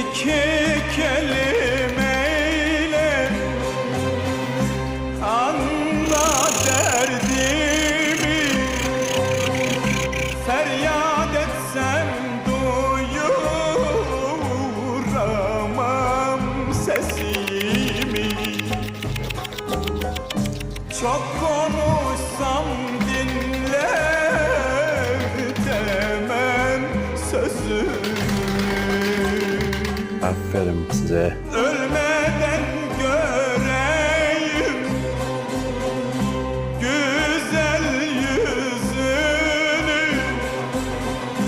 iki kelimeyle Anla derdimi. Feryat etsem duyuramam sesimi. Çok konuşsam dinletemem sözümü Aferin size.